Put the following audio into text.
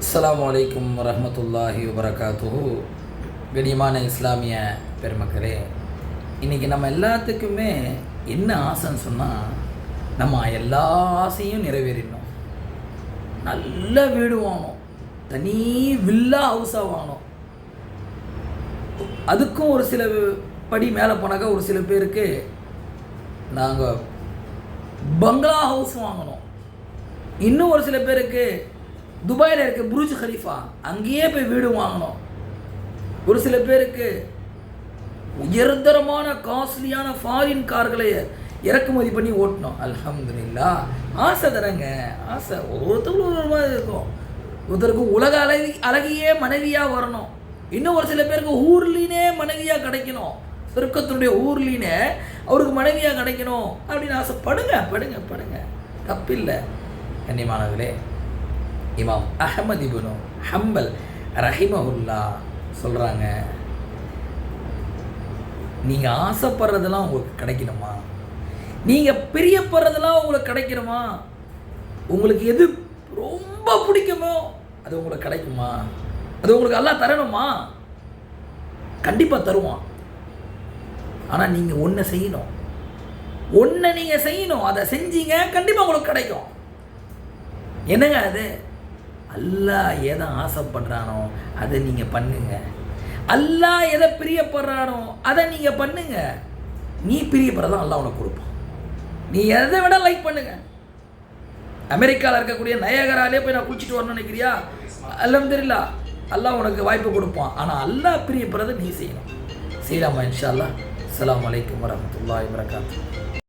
அஸ்லாம் வலைக்கம் வரமத்துல்லாஹி வபரகாத்துஹு. கடியமான இஸ்லாமிய பெருமக்களே இன்றைக்கி நம்ம எல்லாத்துக்குமே என்ன ஆசைன்னு சொன்னால் நம்ம எல்லா ஆசையும் நிறைவேறிடணும். நல்ல வீடு வாங்கணும். தனி வில்லா ஹவுஸாக வாங்கணும். அதுக்கும் ஒரு சில படி மேலே போனாக்கா ஒரு சில பேருக்கு நாங்கள் பங்களா ஹவுஸ் வாங்கணும். இன்னும் ஒரு சில பேருக்கு துபாயில் இருக்க புருஜ் ஹலீஃபா அங்கேயே போய் வீடு வாங்கணும். ஒரு சில பேருக்கு உயர்தரமான காஸ்ட்லியான ஃபாரின் கார்களை இறக்குமதி பண்ணி ஓட்டணும். அல்ஹம்துலில்லா. ஆசை தரங்க ஆசை. ஒவ்வொருத்தருக்கும் ஒரு மாதிரி இருக்கும். ஒருத்தருக்கு உலக அழகி அழகியே மனைவியாக வரணும். இன்னும் ஒரு சில பேருக்கு ஊர்லினே மனைவியாக கிடைக்கணும். சொர்க்கத்தினுடைய ஊர்லினே அவருக்கு மனைவியாக கிடைக்கணும் அப்படின்னு ஆசை படுங்க படுங்க படுங்க. தப்பில்லை. கண்ணியமானவர்களே இமாம் அஹமது இபுனு ஹம்பல் ரஹிமஹுல்லா சொல்கிறாங்க நீங்கள் ஆசைப்படுறதெல்லாம் உங்களுக்கு கிடைக்கணுமா? நீங்கள் பிரியப்படுறதெல்லாம் உங்களுக்கு கிடைக்கணுமா? உங்களுக்கு எது ரொம்ப பிடிக்குமோ அது உங்களுக்கு கிடைக்குமா? அது உங்களுக்கு எல்லாம் தரணுமா? கண்டிப்பாக தருவான். ஆனால் நீங்கள் ஒன்றை செய்யணும். ஒன்றை நீங்கள் செய்யணும். அதை செஞ்சீங்க கண்டிப்பாக உங்களுக்கு கிடைக்கும். என்னங்க அது? அல்லா எதை ஆசைப்படுறானோ அதை நீங்கள் பண்ணுங்க. அல்லாஹ் எதை பிரியப்படுறானோ அதை நீங்கள் பண்ணுங்க. நீ பிரியப்படுறதான் அல்லா உனக்கு கொடுப்பான். நீ எதை விட லைக் பண்ணுங்க. அமெரிக்காவில் இருக்கக்கூடிய நயகராலே போய் நான் குளிச்சுட்டு வரணும்னு நினைக்கிறியா? அல்ஹம்துலில்லா அல்லாஹ் உனக்கு வாய்ப்பு கொடுப்பான். ஆனால் அல்லாஹ் பிரியப்படுறதை நீ செய்யணும். செய்யலாமா இன்ஷா அல்லாஹ் அஸ்ஸலாமு அலைக்கும் வரஹ்மத்துல்லாஹி வரகாத்துஹு